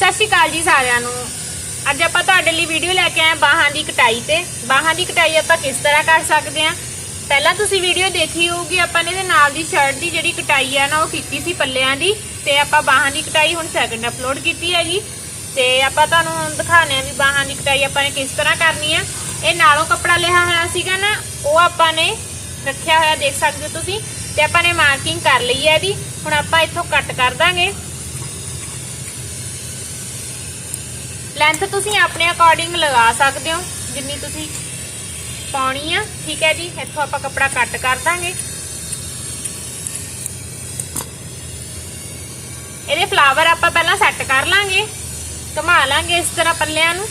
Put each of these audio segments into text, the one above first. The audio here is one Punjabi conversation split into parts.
ਸਤਿ ਸ਼੍ਰੀ ਅਕਾਲ ਜੀ ਸਾਰਿਆਂ ਨੂੰ। ਅੱਜ ਆਪਾਂ ਤੁਹਾਡੇ ਲਈ ਵੀਡੀਓ ਲੈ ਕੇ ਆਏ ਹਾਂ ਬਾਹਾਂ ਦੀ ਕਟਾਈ ਤੇ। ਬਾਹਾਂ ਦੀ ਕਟਾਈ ਆਪਾਂ ਕਿਸ ਤਰ੍ਹਾਂ ਕਰ ਸਕਦੇ ਹਾਂ? ਪਹਿਲਾਂ ਤੁਸੀਂ ਵੀਡੀਓ ਦੇਖੀ ਹੋਊਗੀ, ਆਪਾਂ ਨੇ ਇਹਦੇ ਨਾਲ ਦੀ ਸ਼ਰਟ ਦੀ ਜਿਹੜੀ ਕਟਾਈ ਆ ਨਾ, ਉਹ ਕੀਤੀ ਸੀ ਪੱਲਿਆਂ ਦੀ। ਤੇ ਆਪਾਂ ਬਾਹਾਂ ਦੀ ਕਟਾਈ ਹੁਣ ਸੈਕਿੰਡ ਅਪਲੋਡ ਕੀਤੀ ਹੈਗੀ। ਤੇ ਆਪਾਂ ਤੁਹਾਨੂੰ ਹੁਣ ਦਿਖਾਣੇ ਆ ਵੀ ਬਾਹਾਂ ਦੀ ਕਟਾਈ ਆਪਾਂ ਨੇ ਕਿਸ ਤਰ੍ਹਾਂ ਕਰਨੀ ਆ। ਇਹ ਨਾਲੋਂ ਕੱਪੜਾ ਲਿਆ ਹੋਇਆ ਸੀਗਾ ਨਾ, ਉਹ ਆਪਾਂ ਨੇ ਰੱਖਿਆ ਹੋਇਆ ਦੇਖ ਸਕਦੇ ਹੋ ਤੁਸੀਂ। ਤੇ ਆਪਾਂ ਨੇ ਮਾਰਕਿੰਗ ਕਰ ਲਈ ਹੈ ਇਹਦੀ। ਹੁਣ ਆਪਾਂ ਇੱਥੋਂ ਕੱਟ ਕਰ ਦਾਂਗੇ। ਲੈਂਥ ਤੁਸੀਂ ਆਪਣੇ ਅਕੋਰਡਿੰਗ ਲਗਾ ਸਕਦੇ ਹੋ, ਜਿੰਨੀ ਤੁਸੀਂ ਪਾਉਣੀ ਆ, ਠੀਕ ਹੈ ਜੀ? ਇੱਥੋਂ ਆਪਾਂ ਕੱਪੜਾ ਕੱਟ ਕਰ ਦਾਂਗੇ। ਇਹਦੇ ਫਲਾਵਰ ਆਪਾਂ ਪਹਿਲਾਂ ਸੈੱਟ ਕਰ ਲਾਂਗੇ, ਘੁਮਾ ਲਾਂਗੇ ਇਸ ਤਰ੍ਹਾਂ ਪੱਲਿਆਂ ਨੂੰ।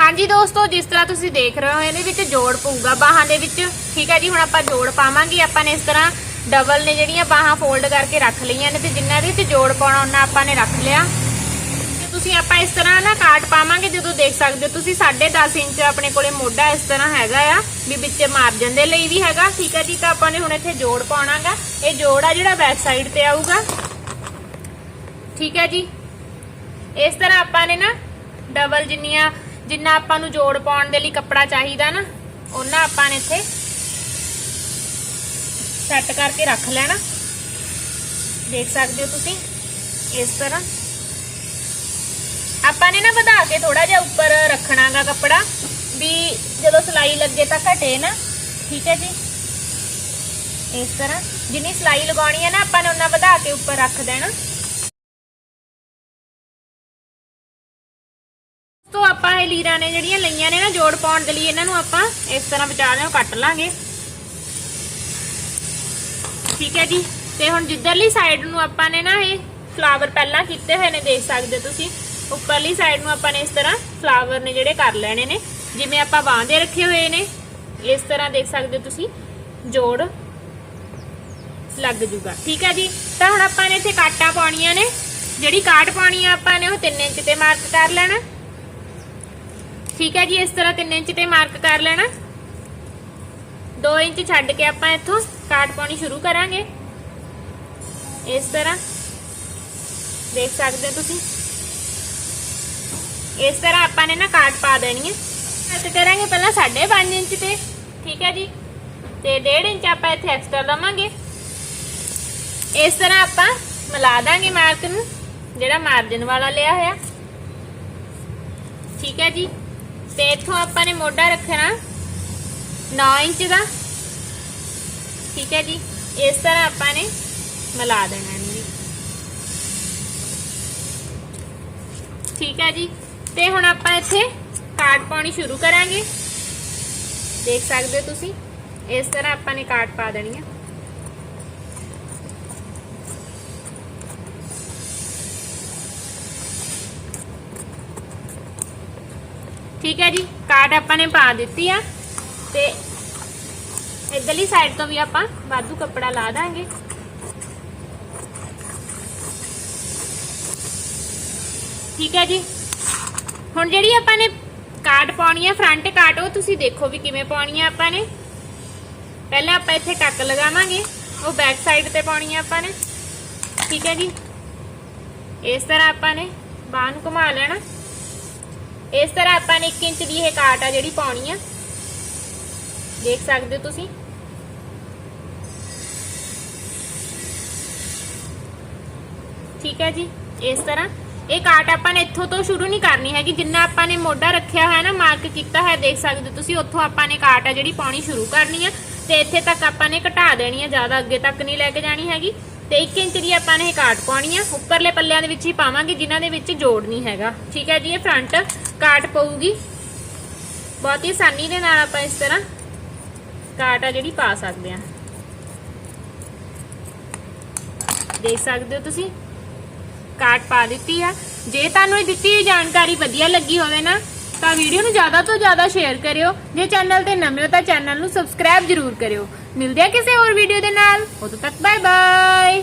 ਹਾਂਜੀ ਦੋਸਤੋ, ਜਿਸ ਤਰ੍ਹਾਂ ਤੁਸੀਂ ਦੇਖ ਰਹੇ ਹੋ, ਇਹਦੇ ਵਿੱਚ ਜੋੜ ਪਊਗਾ ਬਾਹਾਂ ਦੇ ਵਿੱਚ। ਠੀਕ ਹੈ ਜੀ, ਹੁਣ ਆਪਾਂ ਜੋੜ ਪਾਵਾਂਗੇ, ਆਪਾਂ ਨੇ ਇਸ ਤਰ੍ਹਾਂ ਡਬਲ ਨੇ ਜਿਹੜੀਆਂ ਬਾਹਾਂ ਫੋਲਡ ਕਰਕੇ ਰੱਖ ਲਈਆਂ ਨੇ, ਤੇ ਜਿੰਨਾ ਦੇ ਵਿੱਚ ਜੋੜ ਪਾਉਣਾ, ਉਹਨਾਂ ਆਪਾਂ ਨੇ ਰੱਖ ਲਿਆ। ਤੁਸੀਂ ਆਪਾਂ ਇਸ ਤਰ੍ਹਾਂ ਨਾ ਕਾਟ ਪਾਵਾਂਗੇ, ਜਦੋਂ ਦੇਖ ਸਕਦੇ ਹੋ ਤੁਸੀਂ 10.5 ਇੰਚ ਆਪਣੇ ਕੋਲੇ ਮੋਢਾ ਇਸ ਤਰ੍ਹਾਂ ਹੈਗਾ ਆ, ਵੀ ਵਿੱਚ ਮਾਰਜਨ ਦੇ ਲਈ ਵੀ ਹੈਗਾ, ਠੀਕ ਹੈ ਜੀ? ਤਾਂ ਆਪਾਂ ਨੇ ਹੁਣ ਇੱਥੇ ਜੋੜ ਪਾਉਣਾਗਾ। ਇਹ ਜੋੜ ਆ ਜਿਹੜਾ ਬੈਕ ਸਾਈਡ ਤੇ ਆਊਗਾ। ਠੀਕ ਹੈ ਜੀ? ਇਸ ਤਰ੍ਹਾਂ ਆਪਾਂ ਨੇ ਨਾ ਡਬਲ ਜਿੰਨੀਆਂ, ਜਿੰਨਾ ਆਪਾਂ ਨੂੰ ਜੋੜ ਪਾਉਣ ਦੇ ਲਈ ਕੱਪੜਾ ਚਾਹੀਦਾ ਨਾ ਉਹਨਾਂ ਆਪਾਂ ਨੇ ਇੱਥੇ ਸੈੱਟ ਕਰਕੇ ਰੱਖ ਲੈਣਾ। ਦੇਖ ਸਕਦੇ ਹੋ ਤੁਸੀਂ ਇਸ ਤਰ੍ਹਾਂ। ਆਪਾਂ ਨੇ ਨਾ ਵਧਾ ਕੇ ਥੋੜਾ ਜਿਹਾ ਉੱਪਰ ਰੱਖਣਾਗਾ ਕੱਪੜਾ, ਵੀ ਜਦੋਂ ਸਲਾਈ ਲੱਗੇ ਤਾਂ ਘਟੇ ਨਾ। ਠੀਕ ਹੈ ਜੀ? ਇਸ ਤਰ੍ਹਾਂ, ਜਿੰਨੀ ਸਲਾਈ ਲਗਾਉਣੀ ਹੈ ਨਾ, ਆਪਾਂ ਨੇ ਉਹਨਾਂ ਵਧਾ ਕੇ ਉੱਪਰ ਰੱਖ ਦੇਣਾ। ਤੋਂ ਆਪਾਂ ਇਹ ਲੀਰਾਂ ਨੇ ਜਿਹੜੀਆਂ ਲਈਆਂ ਨੇ ਨਾ, ਜੋੜ ਪਾਉਣ ਦੇ ਲਈ ਇਹਨਾਂ ਨੂੰ ਆਪਾਂ ਇਸ ਤਰ੍ਹਾਂ ਵਿਚਾਰਿਆਂ ਕੱਟ ਲਾਂਗੇ। ਠੀਕ ਹੈ ਜੀ? ਤੇ ਹੁਣ ਜਿੱਧਰਲੀ ਸਾਈਡ ਨੂੰ ਆਪਾਂ ਨੇ ਨਾ ਇਹ ਫਲਾਵਰ ਪਹਿਲਾਂ ਕੀਤੇ ਹੋਏ ਨੇ, ਦੇਖ ਸਕਦੇ ਹੋ ਤੁਸੀਂ। ਉੱਪਰਲੀ ਸਾਈਡ ਨੂੰ ਆਪਾਂ ਨੇ ਇਸ ਤਰ੍ਹਾਂ ਫਲਾਵਰ ਨੇ ਜਿਹੜੇ ਕਰ ਲੈਣੇ ਨੇ। ਜਿਵੇਂ ਆਪਾਂ ਬਾਂਹ ਦੇ ਰੱਖੇ ਹੋਏ ਨੇ, ਇਸ ਤਰ੍ਹਾਂ ਦੇਖ ਸਕਦੇ ਹੋ ਤੁਸੀਂ, ਜੋੜ ਲੱਗ ਜੂਗਾ। ਠੀਕ ਹੈ ਜੀ? ਤਾਂ ਹੁਣ ਆਪਾਂ ਨੇ ਇੱਥੇ ਕਾਟਾਂ ਪਾਉਣੀਆਂ ਨੇ। ਜਿਹੜੀ ਕਾਟ ਪਾਉਣੀ ਆ ਆਪਾਂ ਨੇ ਉਹ 3 ਇੰਚ ਤੇ ਮਾਰਕ ਕਰ ਲੈਣਾ। ਠੀਕ ਹੈ ਜੀ? ਇਸ ਤਰ੍ਹਾਂ 3 ਇੰਚ ਤੇ ਮਾਰਕ ਕਰ ਲੈਣਾ। 2 ਇੰਚ ਛੱਡ ਕੇ ਆਪਾਂ ਇੱਥੋਂ ਕਾਟ ਪਾਉਣੀ ਸ਼ੁਰੂ ਕਰਾਂਗੇ। ਇਸ ਤਰ੍ਹਾਂ ਦੇਖ ਸਕਦੇ ਹੋ ਤੁਸੀਂ। ਇਸ ਤਰ੍ਹਾਂ ਆਪਾਂ ਨੇ ਨਾ ਕਾਟ ਪਾ ਦੇਣੀ ਹੈ। ਕੱਟ ਕਰਾਂਗੇ ਪਹਿਲਾਂ 5.5 ਇੰਚ ਤੇ, ਠੀਕ ਹੈ ਜੀ? ਤੇ 1.5 ਇੰਚ ਆਪਾਂ ਇੱਥੇ ਐਕਸਟਰਾ ਲਵਾਂਗੇ। ਇਸ ਤਰ੍ਹਾਂ ਆਪਾਂ ਮਿਲਾ ਦਾਂਗੇ ਮਾਰਕ ਨੂੰ, ਜਿਹੜਾ ਮਾਰਜਨ ਵਾਲਾ ਲਿਆ ਹੋਇਆ। ਠੀਕ ਹੈ ਜੀ? ਤੇ ਇੱਥੋਂ ਆਪਾਂ ਨੇ ਮੋਢਾ ਰੱਖਣਾ 9 ਇੰਚ ਦਾ। ਠੀਕ ਹੈ ਜੀ? ਇਸ ਤਰ੍ਹਾਂ ਆਪਾਂ ਨੇ ਮਿਲਾ ਦੇਣਾ ਇਹਨੂੰ ਠੀਕ ਹੈ ਜੀ? ਤੇ ਹੁਣ ਆਪਾਂ ਇੱਥੇ ਕਾਟ ਪਾਉਣੀ ਸ਼ੁਰੂ ਕਰਾਂਗੇ ਦੇਖ ਸਕਦੇ ਹੋ ਤੁਸੀਂ ਇਸ ਤਰ੍ਹਾਂ ਆਪਾਂ ਨੇ ਕਾਟ ਪਾ ਦੇਣੀ ਹੈ ਠੀਕ ਹੈ ਜੀ ਕਾਟ ਆਪਾਂ ਨੇ ਪਾ ਦਿੱਤੀ ਆ ਤੇ ਇਧਰਲੀ ਸਾਈਡ ਤੋਂ ਵੀ ਆਪਾਂ ਵਾਧੂ ਕੱਪੜਾ ਲਾ ਦਾਂਗੇ ਠੀਕ ਹੈ ਜੀ ਹੁਣ ਜਿਹੜੀ ਆਪਾਂ ਨੇ ਕਾਟ ਪਾਉਣੀ ਹੈ ਫਰੰਟ ਕਾਟ ਉਹ ਤੁਸੀਂ ਦੇਖੋ ਵੀ ਕਿਵੇਂ ਪਾਉਣੀ ਹੈ ਆਪਾਂ ਨੇ। ਪਹਿਲਾਂ ਆਪਾਂ ਇੱਥੇ ਟੱਕ ਲਗਾਵਾਂਗੇ, ਉਹ ਬੈਕ ਸਾਈਡ ਤੇ ਪਾਉਣੀ ਹੈ ਆਪਾਂ ਨੇ। ਠੀਕ ਹੈ ਜੀ? ਇਸ ਤਰ੍ਹਾਂ ਆਪਾਂ ਨੇ ਬਾਹ ਨੂੰ ਘੁਮਾ ਲੈਣਾ। ਇਸ ਤਰ੍ਹਾਂ ਆਪਾਂ ਨੇ 1 ਇੰਚ ਦੀ ਇਹ ਕਾਟ ਆ ਜਿਹੜੀ ਪਾਉਣੀ ਆ। ਦੇਖ ਸਕਦੇ ਹੋ ਤੁਸੀਂ? ਠੀਕ ਹੈ ਜੀ? ਇਸ ਤਰ੍ਹਾਂ। ਇਹ ਕਾਟ ਆਪਾਂ ਨੇ ਇੱਥੋਂ ਤੋਂ ਸ਼ੁਰੂ ਨਹੀਂ ਕਰਨੀ ਹੈਗੀ। ਜਿੰਨਾ ਆਪਾਂ ਨੇ ਮੋਢਾ ਰੱਖਿਆ ਹੋਇਆ ਨਾ, ਮਾਰਕ ਕੀਤਾ ਹੈ ਦੇਖ ਸਕਦੇ ਤੁਸੀਂ, ਉੱਥੋਂ ਆਪਾਂ ਨੇ ਕਾਟ ਆ ਜਿਹੜੀ ਪਾਉਣੀ ਸ਼ੁਰੂ ਕਰਨੀ ਆ। ਤੇ ਇੱਥੇ ਤੱਕ ਆਪਾਂ ਨੇ ਘਟਾ ਦੇਣੀ ਆ, ਜ਼ਿਆਦਾ ਅੱਗੇ ਤੱਕ ਨਹੀਂ ਲੈ ਕੇ ਜਾਣੀ ਹੈਗੀ। ਤੇ 1 ਇੰਚ ਦੀ ਆਪਾਂ ਨੇ ਇਹ ਕਾਟ ਪਾਉਣੀ ਆ। ਉੱਪਰਲੇ ਪੱਲਿਆਂ ਦੇ ਵਿੱਚ ਹੀ ਪਾਵਾਂਗੇ, ਜਿਨ੍ਹਾਂ ਦੇ ਵਿੱਚ ਜੋੜ ਨਹੀਂ ਹੈਗਾ। ਠੀਕ ਹੈ ਜੀ, ਇਹ ਫਰੰਟ ਕਾਟ ਪਊਗੀ। ਬਹੁਤ ਹੀ ਆਸਾਨੀ ਦੇ ਨਾਲ ਆਪਾਂ ਇਸ ਤਰ੍ਹਾਂ ਕਾਟ ਆ ਜਿਹੜੀ ਪਾ ਸਕਦੇ ਆ। ਦੇਖ ਸਕਦੇ ਹੋ ਤੁਸੀਂ? ਕਾਟ ਪਾ ਦਿੱਤੀ ਆ। ਜੇ ਤੁਹਾਨੂੰ ਇਹ ਦਿੱਤੀ ਹੋਈ ਜਾਣਕਾਰੀ ਵਧੀਆ ਲੱਗੀ ਹੋਵੇ ਨਾ, ਤਾਂ ਵੀਡੀਓ ਨੂੰ ਜ਼ਿਆਦਾ ਤੋਂ ਜ਼ਿਆਦਾ ਸ਼ੇਅਰ ਕਰਿਓ। ਜੇ ਚੈਨਲ ਤੇ ਨਵੇਂ ਹੋ ਤਾਂ ਚੈਨਲ ਨੂੰ ਸਬਸਕ੍ਰਾਈਬ ਜ਼ਰੂਰ ਕਰਿਓ। ਮਿਲਦੇ ਆ ਕਿਸੇ ਹੋਰ ਵੀਡੀਓ ਦੇ ਨਾਲ। ਉਦੋਂ ਤੱਕ ਬਾਏ ਬਾਏ